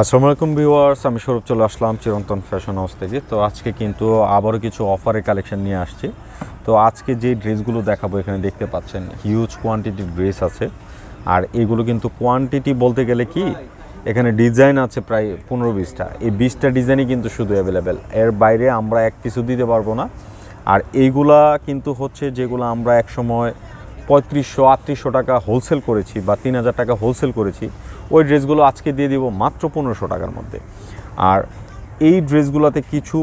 আসসালামু আলাইকুম ভিউয়ার্স, আমি স্বরূপ চলে আসলাম চিরন্তন ফ্যাশন হাউস থেকে। তো আজকে কিন্তু আবারও কিছু অফারের কালেকশন নিয়ে আসছি। তো আজকে যে ড্রেসগুলো দেখাবো, এখানে দেখতে পাচ্ছেন হিউজ কোয়ান্টিটির ড্রেস আছে। আর এগুলো কিন্তু কোয়ান্টিটি বলতে গেলে কি, এখানে ডিজাইন আছে প্রায় পনেরো বিশটা। এই বিশটা ডিজাইনই কিন্তু শুধু অ্যাভেলেবেল এর বাইরে আমরা এক কিছু দিতে পারব না। আর এইগুলা কিন্তু হচ্ছে যেগুলো আমরা এক সময় পঁয়ত্রিশশো, আটত্রিশশো টাকা হোলসেল করেছি বা তিন হাজার টাকা হোলসেল করেছি। ওই ড্রেসগুলো আজকে দিয়ে দিব মাত্র পনেরোশো টাকার মধ্যে। আর এই ড্রেসগুলোতে কিছু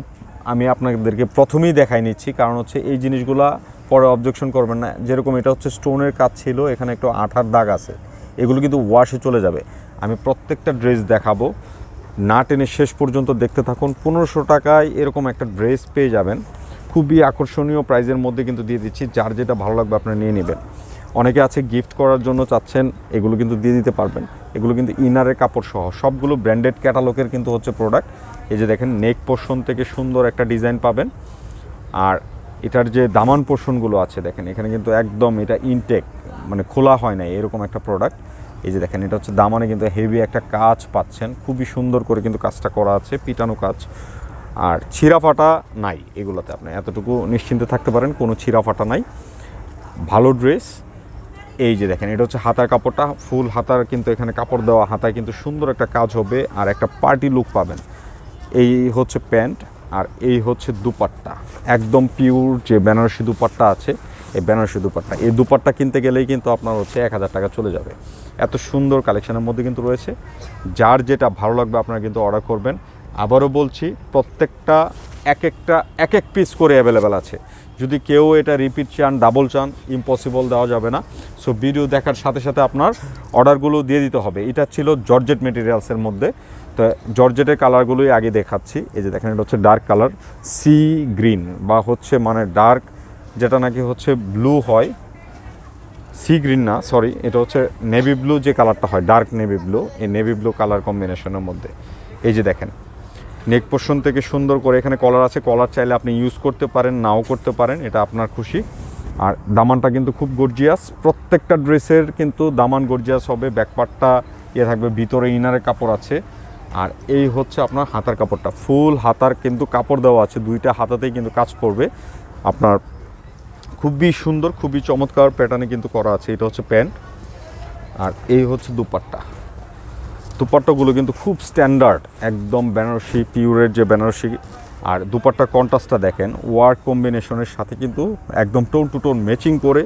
আমি আপনাদেরকে প্রথমেই দেখাই নিচ্ছি, কারণ হচ্ছে এই জিনিসগুলা পরে অবজেকশন করবেন না। যেরকম এটা হচ্ছে স্টোনের কাজ ছিল, এখানে একটু আঠার দাগ আছে। এগুলো কিন্তু ওয়াশে চলে যাবে। আমি প্রত্যেকটা ড্রেস দেখাবো। না টেনে শেষ পর্যন্ত দেখতে থাকুন। পনেরোশো টাকায় এরকম একটা ড্রেস পেয়ে যাবেন। খুবই আকর্ষণীয় প্রাইজের মধ্যে কিন্তু দিয়ে দিচ্ছি। যার যেটা ভালো লাগবে আপনারা নিয়ে নেবেন। অনেকে আছে গিফট করার জন্য চাচ্ছেন, এগুলো কিন্তু দিয়ে দিতে পারবেন। এগুলো কিন্তু ইনারের কাপড় সহ। সবগুলো ব্র্যান্ডেড ক্যাটালগের কিন্তু হচ্ছে প্রোডাক্ট এই যে দেখেন নেক পোর্শন থেকে সুন্দর একটা ডিজাইন পাবেন। আর এটার যে দামান পোর্শনগুলো আছে, দেখেন, এখানে কিন্তু একদম এটা ইনটেক মানে খোলা হয় না এরকম একটা প্রোডাক্ট এই যে দেখেন, এটা হচ্ছে দামানে কিন্তু হেভি একটা কাজ পাচ্ছেন। খুবই সুন্দর করে কিন্তু কাজটা করা আছে, পিটানো কাজ। আর ছিঁড়া ফাটা নাই এগুলোতে আপনি এতটুকু নিশ্চিন্তে থাকতে পারেন, কোনো ছিঁড়া ফাটা নাই। ভালো ড্রেস, এই যে দেখেন, এটা হচ্ছে হাতার কাপড়টা, ফুল হাতার কিন্তু এখানে কাপড় দেওয়া, হাতায় কিন্তু সুন্দর একটা কাজ হবে আর একটা পার্টি লুক পাবেন। এই হচ্ছে প্যান্ট আর এই হচ্ছে দুপাট্টা, একদম পিওর যে বেনারসি দুপাট্টা আছে, এই বেনারসি দুপাট্টা। এই দুপাট্টা কিনতে গেলেই কিন্তু আপনার হচ্ছে এক হাজার টাকা চলে যাবে। এত সুন্দর কালেকশনের মধ্যে কিন্তু রয়েছে। যার যেটা ভালো লাগবে আপনারা কিন্তু অর্ডার করবেন। আবারও বলছি, প্রত্যেকটা এক একটা, এক এক পিস করে অ্যাভেলেবেল আছে। যদি কেউ এটা রিপিট চান ডাবল চান ইম্পসিবল দেওয়া যাবে না। সো ভিডিও দেখার সাথে সাথে আপনার অর্ডারগুলো দিয়ে দিতে হবে। এটা ছিল জর্জেট মেটেরিয়ালসের মধ্যে। তো জর্জেটের কালারগুলোই আগে দেখাচ্ছি। এই যে দেখেন, এটা হচ্ছে ডার্ক কালার সি গ্রিন বা হচ্ছে মানে ডার্ক যেটা নাকি হচ্ছে ব্লু হয়। সি গ্রিন না সরি এটা হচ্ছে নেভি ব্লু যে কালারটা হয় ডার্ক নেভি ব্লু এই নেভি ব্লু কালার কম্বিনেশনের মধ্যে। এই যে দেখেন নেক পোর্শন থেকে সুন্দর করে এখানে কলার আছে। কলার চাইলে আপনি ইউজ করতে পারেন, নাও করতে পারেন, এটা আপনার খুশি। আর দামানটা কিন্তু খুব গর্জিয়াস প্রত্যেকটা ড্রেসের কিন্তু দামান গর্জিয়াস হবে। ব্যাকপার্টটা ইয়ে থাকবে, ভিতরে ইনারের কাপড় আছে। আর এই হচ্ছে আপনার হাতার কাপড়টা। ফুল হাতার কিন্তু কাপড় দেওয়া আছে। দুইটা হাতাতেই কিন্তু কাজ করবে। আপনার খুবই সুন্দর, খুবই চমৎকার প্যাটার্নে কিন্তু করা আছে। এটা হচ্ছে প্যান্ট। আর এই হচ্ছে দুপাট্টা। দুপাট্টাগুলো কিন্তু খুব স্ট্যান্ডার্ড একদম বেনারসি পিওরের যে বেনারসি আর দুপাট্টার কন্ট্রাস্টটা দেখেন ওয়ার্ক কম্বিনেশনের সাথে কিন্তু একদম টোন টু টোন ম্যাচিং করে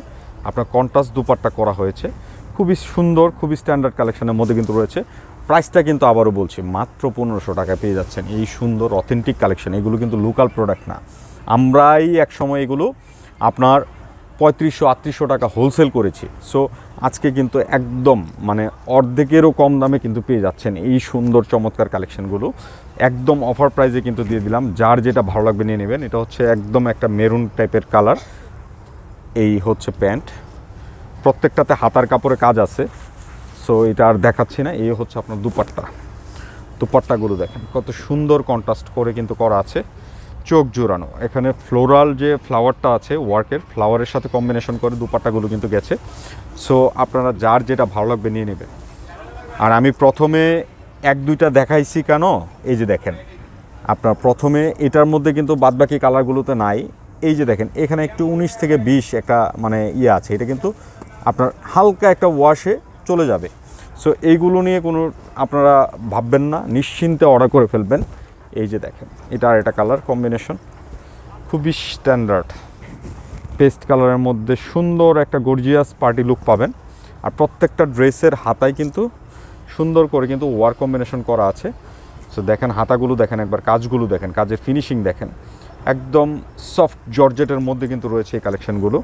আপনার কন্ট্রাস্ট দুপাট্টা করা হয়েছে। খুবই সুন্দর, খুবই স্ট্যান্ডার্ড কালেকশনের মধ্যে কিন্তু রয়েছে। প্রাইসটা কিন্তু আবারও বলছি, মাত্র পনেরোশো টাকায় পেয়ে যাচ্ছেন এই সুন্দর অথেন্টিক কালেকশন এগুলো কিন্তু লোকাল প্রোডাক্ট না। আমরাই এক সময় এগুলো আপনার পঁয়ত্রিশশো, আটত্রিশশো টাকা হোলসেল করেছি। সো আজকে কিন্তু একদম মানে অর্ধেকেরও কম দামে কিন্তু পেয়ে যাচ্ছেন এই সুন্দর চমৎকার কালেকশনগুলো একদম অফার প্রাইসে কিন্তু দিয়ে দিলাম। যার যেটা ভালো লাগবে নিয়ে নেবেন, এটা হচ্ছে একদম একটা মেরুন টাইপের কালার এই হচ্ছে প্যান্ট। প্রত্যেকটাতে হাতার কাপড়ে কাজ আছে। সো এটা আর দেখাচ্ছি না এই হচ্ছে আপনার দুপাট্টা। দুপাট্টাগুলো দেখেন, কত সুন্দর কন্ট্রাস্ট করে কিন্তু করা আছে। চোখ জোড়ানো। এখানে ফ্লোরাল যে ফ্লাওয়ারটা আছে ওয়ার্কের ফ্লাওয়ারের সাথে কম্বিনেশন করে দুপাট্টাগুলো কিন্তু গেছে। সো আপনারা যার যেটা ভালো লাগবে নিয়ে নেবেন। আর আমি প্রথমে এক, দুইটা দেখাইছি কেন? এই যে দেখেন, আপনার প্রথমে এটার মধ্যে কিন্তু বাদবাকি কালারগুলোতে নাই। এই যে দেখেন, এখানে একটু উনিশ থেকে বিশ একটা মানে ইয়ে আছে। এটা কিন্তু আপনার হালকা একটা ওয়াশে চলে যাবে। সো এইগুলো নিয়ে কোনো আপনারা ভাববেন না, নিশ্চিন্তে অর্ডার করে ফেলবেন। এই যে দেখেন, এটা আর এটা কালার কম্বিনেশন খুবই স্ট্যান্ডার্ড পেস্ট কালারের মধ্যে সুন্দর একটা গর্জিয়াস পার্টি লুক পাবেন। আর প্রত্যেকটা ড্রেসের হাতায় কিন্তু সুন্দর করে কিন্তু ওয়ার কম্বিনেশন করা আছে। সো দেখেন হাতাগুলো দেখেন একবার, কাজগুলো দেখেন, কাজের ফিনিশিং দেখেন। একদম সফট জর্জেটের মধ্যে কিন্তু রয়েছে এই কালেকশনগুলো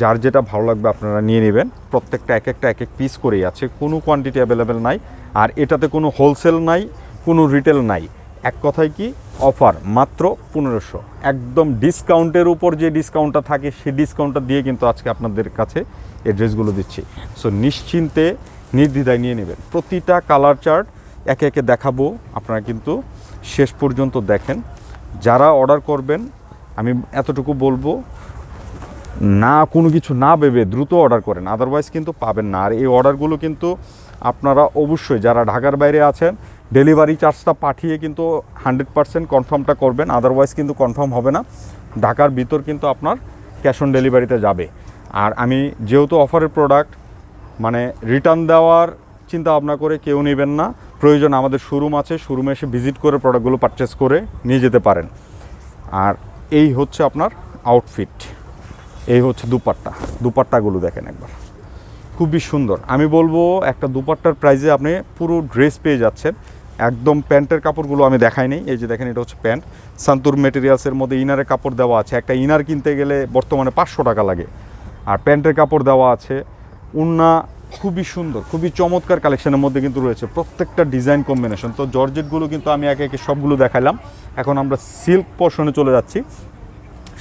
যার যেটা ভালো লাগবে আপনারা নিয়ে নেবেন। প্রত্যেকটা এক একটা, এক এক পিস করেই আছে। কোনো কোয়ান্টিটি অ্যাভেলেবেল নাই। আর এটাতে কোনো হোলসেল নাই, কোনো রিটেল নাই। এক কথায় কি? অফার মাত্র পনেরোশো। একদম ডিসকাউন্টের উপর যে ডিসকাউন্টটা থাকে সেই ডিসকাউন্টটা দিয়ে কিন্তু আজকে আপনাদের কাছে এই ড্রেসগুলো দিচ্ছি। সো নিশ্চিন্তে নির্দ্বিধায় নিয়ে নেবেন। প্রতিটা কালার চার্ট একে একে দেখাবো। আপনারা কিন্তু শেষ পর্যন্ত দেখেন। যারা অর্ডার করবেন, আমি এতটুকু বলব, না, কোনো কিছু না ভেবে দ্রুত অর্ডার করেন। আদারওয়াইজ কিন্তু পাবেন না। আর এই অর্ডারগুলো কিন্তু আপনারা অবশ্যই, যারা ঢাকার বাইরে আছেন ডেলিভারি চার্জটা পাঠিয়ে কিন্তু হান্ড্রেড পারসেন্ট কনফার্মটা করবেন, আদারওয়াইজ কিন্তু কনফার্ম হবে না। ঢাকার ভিতর কিন্তু আপনার ক্যাশ অন ডেলিভারিতে যাবে। আর আমি যেহেতু অফারের প্রোডাক্ট মানে রিটার্ন দেওয়ার চিন্তা ভাবনা করে কেউ নেবেন না, প্রয়োজন আমাদের শোরুম আছে, শোরুমে এসে ভিজিট করে প্রোডাক্টগুলো পারচেস করে নিয়ে যেতে পারেন। আর এই হচ্ছে আপনার আউটফিট এই হচ্ছে দুপাট্টা, দুপাট্টাগুলো দেখেন একবার। খুবই সুন্দর। আমি বলব একটা দুপাট্টার প্রাইজে আপনি পুরো ড্রেস পেয়ে যাচ্ছেন। একদম প্যান্টের কাপড়গুলো আমি দেখাই নেই। এই যে দেখেন, এটা হচ্ছে প্যান্ট। সান্তুর মেটেরিয়ালসের মধ্যে ইনারের কাপড় দেওয়া আছে। একটা ইনার কিনতে গেলে বর্তমানে পাঁচশো টাকা লাগে। আর প্যান্টের কাপড় দেওয়া আছে। উন্না খুবই সুন্দর, খুবই চমৎকার কালেকশনের মধ্যে কিন্তু রয়েছে প্রত্যেকটা ডিজাইন কম্বিনেশন তো জর্জেটগুলো কিন্তু আমি একে একে সবগুলো দেখালাম এখন আমরা সিল্ক পোর্শনে চলে যাচ্ছি।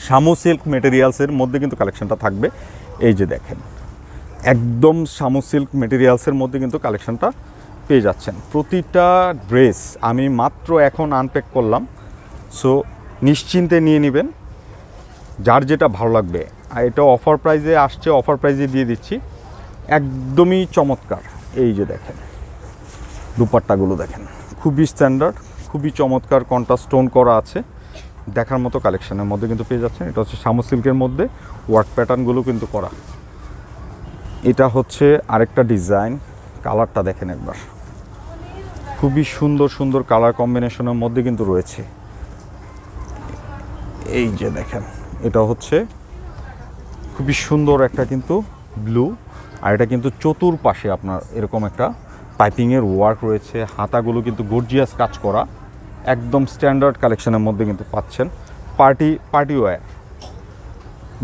শামু সিল্ক মেটেরিয়ালসের মধ্যে কিন্তু কালেকশনটা থাকবে। এই যে দেখেন, একদম শামু সিল্ক মেটেরিয়ালসের মধ্যে কিন্তু কালেকশনটা পেয়ে যাচ্ছেন। প্রতিটা ড্রেস আমি মাত্র এখন আনপ্যাক করলাম। সো নিশ্চিন্তে নিয়ে নেবেন। যার যেটা ভালো লাগবে। আর এটা অফার প্রাইজে আসছে অফার প্রাইজে দিয়ে দিচ্ছি। একদমই চমৎকার। এই যে দেখেন, দুপাট্টাগুলো দেখেন। খুবই স্ট্যান্ডার্ড খুবই চমৎকার কন্ট্রাস্ট স্টোন করা আছে। দেখার মতো কালেকশনের মধ্যে কিন্তু পেয়ে যাচ্ছেন। এটা হচ্ছে শামু সিল্কের মধ্যে ওয়ার্ক প্যাটার্নগুলো কিন্তু করা। এটা হচ্ছে আরেকটা ডিজাইন কালারটা দেখেন একবার। খুবই সুন্দর সুন্দর কালার কম্বিনেশনের মধ্যে কিন্তু রয়েছে। এই যে দেখেন, এটা হচ্ছে খুবই সুন্দর একটা কিন্তু ব্লু আর এটা কিন্তু চতুর্পাশে আপনার এরকম একটা পাইপিংয়ের ওয়ার্ক রয়েছে। হাতাগুলো কিন্তু গর্জিয়াস কাজ করা, একদম স্ট্যান্ডার্ড কালেকশনের মধ্যে কিন্তু পাচ্ছেন। পার্টি পার্টি ওয়্যার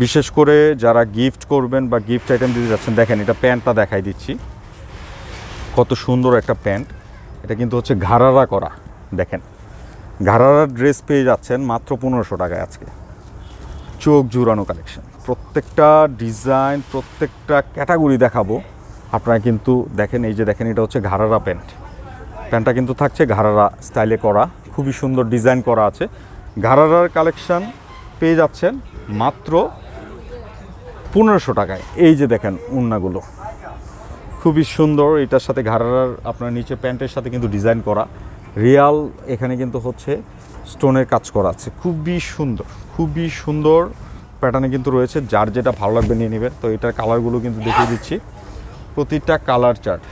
বিশেষ করে যারা গিফট করবেন বা গিফট আইটেম দিতে যাচ্ছেন, দেখেন এটা প্যান্টটা দেখাই দিচ্ছি। কত সুন্দর একটা প্যান্ট। এটা কিন্তু হচ্ছে ঘাড়ারা করা, দেখেন। ঘাড়ারা ড্রেস পেয়ে যাচ্ছেন মাত্র পনেরোশো টাকায় আজকে। চোখ জুড়ানো কালেকশন। প্রত্যেকটা ডিজাইন, প্রত্যেকটা ক্যাটাগরি দেখাবো। আপনারা কিন্তু দেখেন, এই যে দেখেন, এটা হচ্ছে ঘাড়ারা প্যান্ট। প্যান্টটা কিন্তু থাকছে ঘাড়ারা স্টাইলে করা। খুবই সুন্দর ডিজাইন করা আছে। ঘাড়ারার কালেকশন পেয়ে যাচ্ছেন মাত্র পনেরোশো টাকায়। এই যে দেখেন, উন্নাগুলো। খুবই সুন্দর। এটার সাথে ঘাড়ার আপনার নিচে প্যান্টের সাথে কিন্তু ডিজাইন করা। রিয়াল এখানে কিন্তু হচ্ছে স্টোনের কাজ করা আছে। খুবই সুন্দর খুবই সুন্দর প্যাটার্নে কিন্তু রয়েছে। যার যেটা ভালো লাগবে নিয়ে নেবেন। তো এটার কালারগুলো কিন্তু দেখিয়ে দিচ্ছি। প্রতিটা কালার চার্ট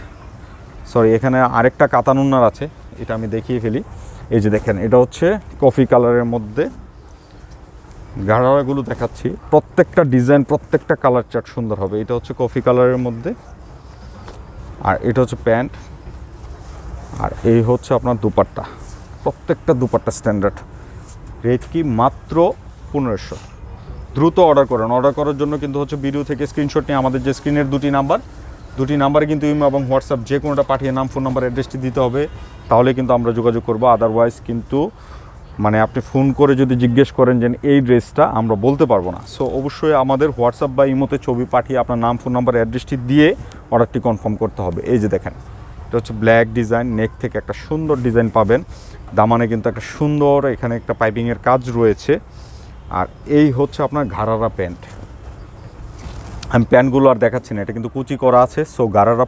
সরি এখানে আরেকটা কাতানুন্নার আছে। এটা আমি দেখিয়ে ফেলি। এই যে দেখেন, এটা হচ্ছে কফি কালারের মধ্যে গাড়াগুলো দেখাচ্ছি। প্রত্যেকটা ডিজাইন প্রত্যেকটা কালার চার্ট সুন্দর হবে। এটা হচ্ছে কফি কালারের মধ্যে। আর এটা হচ্ছে প্যান্ট। আর এই হচ্ছে আপনার দুপাট্টা। প্রত্যেকটা দুপাট্টা স্ট্যান্ডার্ড রেট কি মাত্র পনেরোশো। দ্রুত অর্ডার করেন। অর্ডার করার জন্য কিন্তু হচ্ছে ভিডিও থেকে স্ক্রিনশট নিয়ে আমাদের যে স্ক্রিনের দুটি নাম্বার দুটি নাম্বারে কিন্তু ইমো এবং হোয়াটসঅ্যাপ যে কোনোটা পাঠিয়ে নাম ফোন নাম্বার অ্যাড্রেসটি দিতে হবে, তাহলে কিন্তু আমরা যোগাযোগ করব। আদারওয়াইজ কিন্তু মানে আপনি ফোন করে যদি জিজ্ঞেস করেন যে এই ড্রেসটা আমরা বলতে পারব না। সো অবশ্যই আমাদের হোয়াটসঅ্যাপ বা ইমোতে ছবি পাঠিয়ে আপনার নাম ফোন নাম্বার অ্যাড্রেসটি দিয়ে অর্ডারটি কনফার্ম করতে হবে। এই যে দেখেন, এটা হচ্ছে ব্ল্যাক ডিজাইন নেক থেকে একটা সুন্দর ডিজাইন পাবেন। দামানে কিন্তু একটা সুন্দর এখানে একটা পাইপিংয়ের কাজ রয়েছে। আর এই হচ্ছে আপনার ঘাড়ারা প্যান্ট আমি প্যান্টগুলো আর দেখাচ্ছি না, এটা কিন্তু কুচি করা আছে। সো গারারা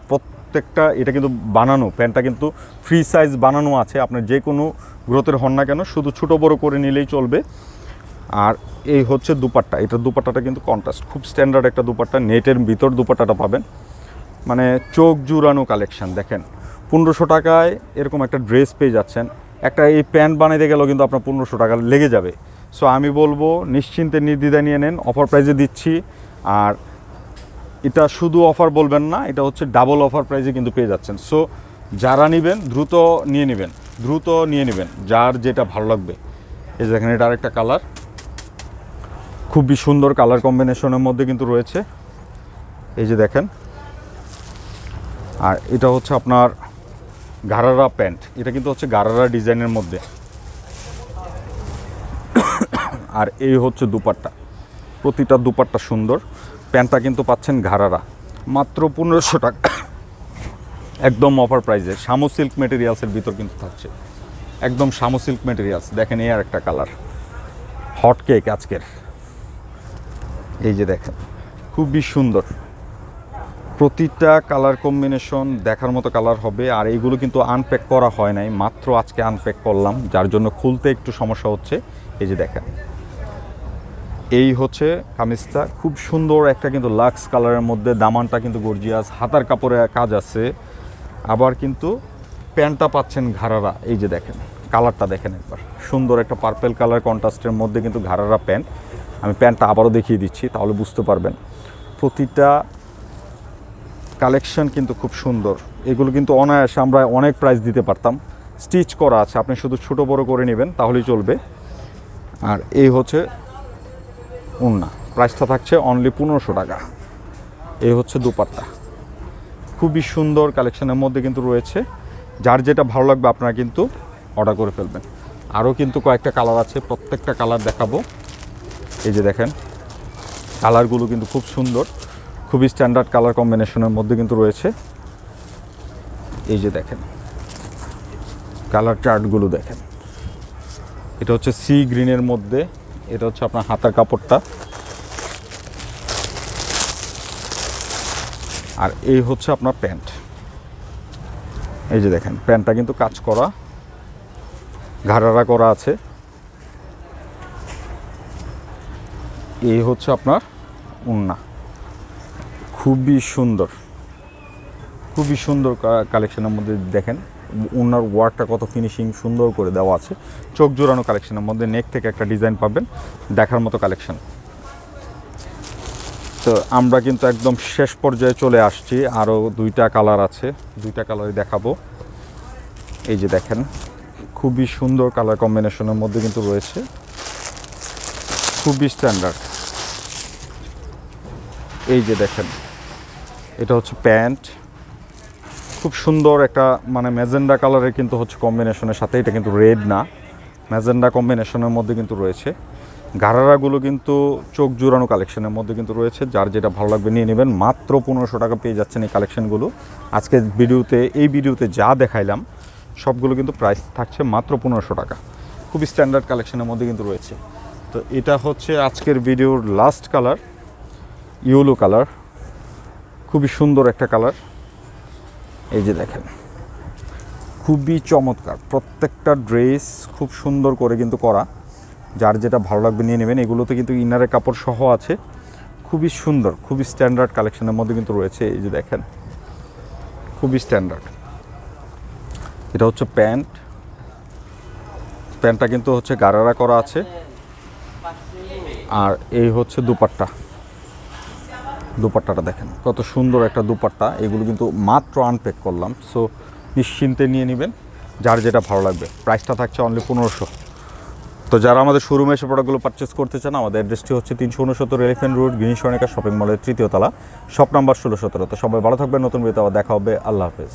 প্রত্যেকটা, এটা কিন্তু বানানো, প্যান্টটা কিন্তু ফ্রি সাইজ বানানো আছে, আপনার যে কোনো গ্রোথের হন না কেন, শুধু ছোটো বড়ো করে নিলেই চলবে। আর এই হচ্ছে দুপাট্টা, এটা দুপাট্টাটা কিন্তু কন্ট্রাস্ট খুব স্ট্যান্ডার্ড একটা দুপাট্টা নেটের ভিতর দুপাট্টাটা পাবেন। মানে চোখ জুড়ানো কালেকশান দেখেন, পনেরোশো টাকায় এরকম একটা ড্রেস পেয়ে যাচ্ছেন। একটা এই প্যান্ট বানাইতে গেলেও কিন্তু আপনার পনেরোশো টাকা লেগে যাবে। সো আমি বলব, নিশ্চিন্তে নির্দ্বিধায় নিয়ে নেন অফার প্রাইজে দিচ্ছি, আর এটা শুধু অফার বলবেন না, এটা হচ্ছে ডাবল অফার প্রাইজে কিন্তু পেয়ে যাচ্ছেন। সো যারা নেবেন, দ্রুত নিয়ে নেবেন, দ্রুত নিয়ে নেবেন, যার যেটা ভালো লাগবে। এই যে দেখেন, এটা আরেকটা কালার খুবই সুন্দর কালার কম্বিনেশনের মধ্যে কিন্তু রয়েছে। এই যে দেখেন, আর এটা হচ্ছে আপনার গারারা প্যান্ট। এটা কিন্তু হচ্ছে গারারা ডিজাইনের মধ্যে। আর এই হচ্ছে দুপাট্টা। প্রতিটা দুপাট্টা সুন্দর। প্যান্টটা কিন্তু পাচ্ছেন ঘাড়ারা। মাত্র পনেরোশো টাকা। একদম অফার প্রাইসে শামু সিল্ক মেটেরিয়ালসের ভিতর কিন্তু থাকছে। একদম শামু সিল্ক মেটেরিয়ালস দেখেন এই আর একটা কালার হট কেক আজকের। এই যে দেখেন, খুবই সুন্দর। প্রতিটা কালার কম্বিনেশন দেখার মতো কালার হবে। আর এইগুলো কিন্তু আনপ্যাক করা হয় নাই। মাত্র আজকে আনপ্যাক করলাম। যার জন্য খুলতে একটু সমস্যা হচ্ছে। এই যে দেখেন। এই হচ্ছে কামিজটা। খুব সুন্দর একটা কিন্তু লাক্স কালারের মধ্যে, দামানটা কিন্তু গর্জিয়াস হাতার কাপড়ে কাজ আছে। আবার কিন্তু প্যান্টটা পাচ্ছেন ঘাড়ারা, এই যে দেখেন, কালারটা দেখেন একবার। সুন্দর একটা পার্পেল কালার কন্ট্রাস্টের মধ্যে কিন্তু ঘাড়ারা প্যান্ট। আমি প্যান্টটা আবারও দেখিয়ে দিচ্ছি, তাহলে বুঝতে পারবেন। প্রতিটা কালেকশন কিন্তু খুব সুন্দর। এগুলো কিন্তু অনায়াসে আমরা অনেক প্রাইস দিতে পারতাম। স্টিচ করা আছে, আপনি শুধু ছোট বড় করে নেবেন, তাহলেই চলবে। আর এই হচ্ছে উন্না প্রাইসটা থাকছে অনলি পনেরোশো টাকা। এই হচ্ছে দুপাট্টা। খুবই সুন্দর কালেকশনের মধ্যে কিন্তু রয়েছে। যার যেটা ভালো লাগবে আপনারা কিন্তু অর্ডার করে ফেলবেন। আরও কিন্তু কয়েকটা কালার আছে, প্রত্যেকটা কালার দেখাবো। এই যে দেখেন কালারগুলো কিন্তু খুব সুন্দর। খুবই স্ট্যান্ডার্ড কালার কম্বিনেশনের মধ্যে কিন্তু রয়েছে। এই যে দেখেন কালার চার্টগুলো দেখেন। এটা হচ্ছে সি গ্রিনের মধ্যে এটা হচ্ছে আপনার হাতার কাপড়টা। আর এই হচ্ছে আপনার প্যান্ট। এই যে দেখেন, প্যান্টটা কিন্তু কাজ করা, ঘাড়ারা করা আছে। এই হচ্ছে আপনার উন্না। খুবই সুন্দর খুবই সুন্দর কালেকশনের মধ্যে দেখেন। ওনার ওয়ার্কটা কত ফিনিশিং সুন্দর করে দেওয়া আছে। চোখ জোড়ানো কালেকশনের মধ্যে নেক থেকে একটা ডিজাইন পাবেন, দেখার মতো কালেকশন তো আমরা কিন্তু একদম শেষ পর্যায়ে চলে আসছি আরও দুইটা কালার আছে, দুইটা কালারই দেখাবো। এই যে দেখেন, খুবই সুন্দর কালার কম্বিনেশনের মধ্যে কিন্তু রয়েছে। খুবই স্ট্যান্ডার্ড এই যে দেখেন, এটা হচ্ছে প্যান্ট। খুব সুন্দর একটা মানে ম্যাজেন্ডা কালারের কিন্তু হচ্ছে কম্বিনেশনের সাথে, এটা কিন্তু রেড না। ম্যাজেন্ডা কম্বিনেশনের মধ্যে কিন্তু রয়েছে। গারারাগুলো কিন্তু চোখ জুড়ানো কালেকশনের মধ্যে কিন্তু রয়েছে। যার যেটা ভালো লাগবে নিয়ে নেবেন। মাত্র পনেরোশো টাকা পেয়ে যাচ্ছেন এই কালেকশনগুলো আজকে ভিডিওতে, এই ভিডিওতে যা দেখাইলাম, সবগুলো কিন্তু প্রাইস থাকছে মাত্র পনেরোশো টাকা। খুবই স্ট্যান্ডার্ড কালেকশনের মধ্যে কিন্তু রয়েছে। তো এটা হচ্ছে আজকের ভিডিওর লাস্ট কালার ইয়েলো কালার খুবই সুন্দর একটা কালার এই যে দেখেন, খুবই চমৎকার। প্রত্যেকটা ড্রেস খুব সুন্দর করে কিন্তু করা। যার যেটা ভালো লাগবে নিয়ে নেবেন। এগুলোতে কিন্তু ইনারের কাপড় সহ আছে। খুবই সুন্দর, খুবই স্ট্যান্ডার্ড কালেকশনের মধ্যে কিন্তু রয়েছে। এই যে দেখেন, খুবই স্ট্যান্ডার্ড এটা হচ্ছে প্যান্ট। প্যান্টটা কিন্তু হচ্ছে গারারা করা আছে। আর এই হচ্ছে দুপাট্টা। দুপাট্টাটা দেখেন। কত সুন্দর একটা দুপাট্টা। এগুলো কিন্তু মাত্র আনপ্যাক করলাম। সো নিশ্চিন্তে নিয়ে নেবেন। যার যেটা ভালো লাগবে। প্রাইসটা থাকছে অনলি পনেরোশো। তো যারা আমাদের শোরুমে এসে প্রোডাক্টগুলো পারচেস করতে চান, আমাদের অ্যাড্রেসটি হচ্ছে তিনশো উনসত্তর এলিফেন্ট রোড গিনিশনিকা শপিং মলের তৃতীয় তলা শপ নাম্বার ষোলো সতেরো তো সবাই ভালো থাকবে নতুন বিয়েতে আবার দেখা হবে। আল্লাহ হাফেজ।